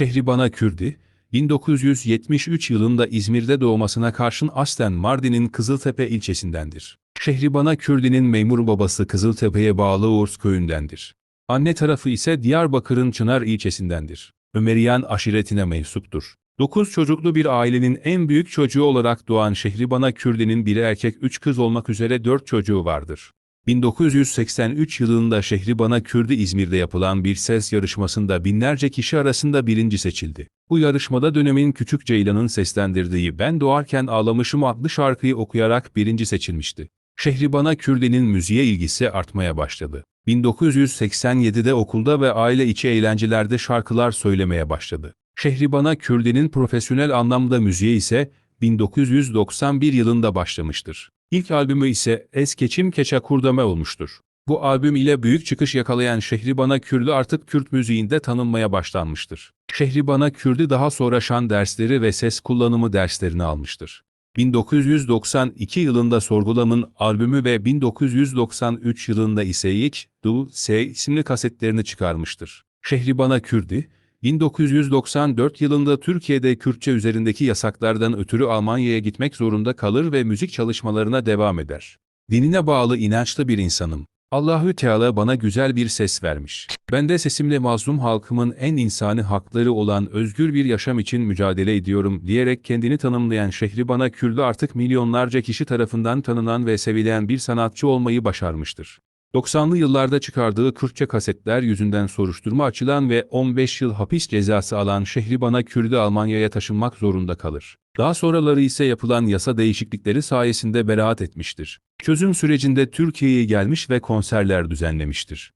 Şehribana Kürdi, 1973 yılında İzmir'de doğmasına karşın aslen Mardin'in Kızıltepe ilçesindendir. Şehribana Kürdi'nin memur babası Kızıltepe'ye bağlı Uğurs köyündendir. Anne tarafı ise Diyarbakır'ın Çınar ilçesindendir. Ömeriyan aşiretine mensuptur. 9 çocuklu bir ailenin en büyük çocuğu olarak doğan Şehribana Kürdi'nin biri erkek 3 kız olmak üzere 4 çocuğu vardır. 1983 yılında Şehribana Kürdi İzmir'de yapılan bir ses yarışmasında binlerce kişi arasında birinci seçildi. Bu yarışmada dönemin Küçük Ceylan'ın seslendirdiği Ben Doğarken Ağlamışım adlı şarkıyı okuyarak birinci seçilmişti. Şehribana Kürdi'nin müziğe ilgisi artmaya başladı. 1987'de okulda ve aile içi eğlencelerde şarkılar söylemeye başladı. Şehribana Kürdi'nin profesyonel anlamda müziğe ise 1991 yılında başlamıştır. İlk albümü ise Es Keçim Keçe Kurdame olmuştur. Bu albüm ile büyük çıkış yakalayan Şehribana Kürdi artık Kürt müziğinde tanınmaya başlanmıştır. Şehribana Kürdi daha sonra şan dersleri ve ses kullanımı derslerini almıştır. 1992 yılında Sorgulam'ın albümü ve 1993 yılında ise İç, Du, Se isimli kasetlerini çıkarmıştır. Şehribana Kürdi, 1994 yılında Türkiye'de Kürtçe üzerindeki yasaklardan ötürü Almanya'ya gitmek zorunda kalır ve müzik çalışmalarına devam eder. Dinine bağlı inançlı bir insanım. Allahü Teala bana güzel bir ses vermiş. Ben de sesimle mazlum halkımın en insani hakları olan özgür bir yaşam için mücadele ediyorum diyerek kendini tanımlayan Şehribana Kürdü artık milyonlarca kişi tarafından tanınan ve sevilen bir sanatçı olmayı başarmıştır. 90'lı yıllarda çıkardığı Kürtçe kasetler yüzünden soruşturma açılan ve 15 yıl hapis cezası alan Şehribana Kürdü Almanya'ya taşınmak zorunda kalır. Daha sonraları ise yapılan yasa değişiklikleri sayesinde beraat etmiştir. Çözüm sürecinde Türkiye'ye gelmiş ve konserler düzenlemiştir.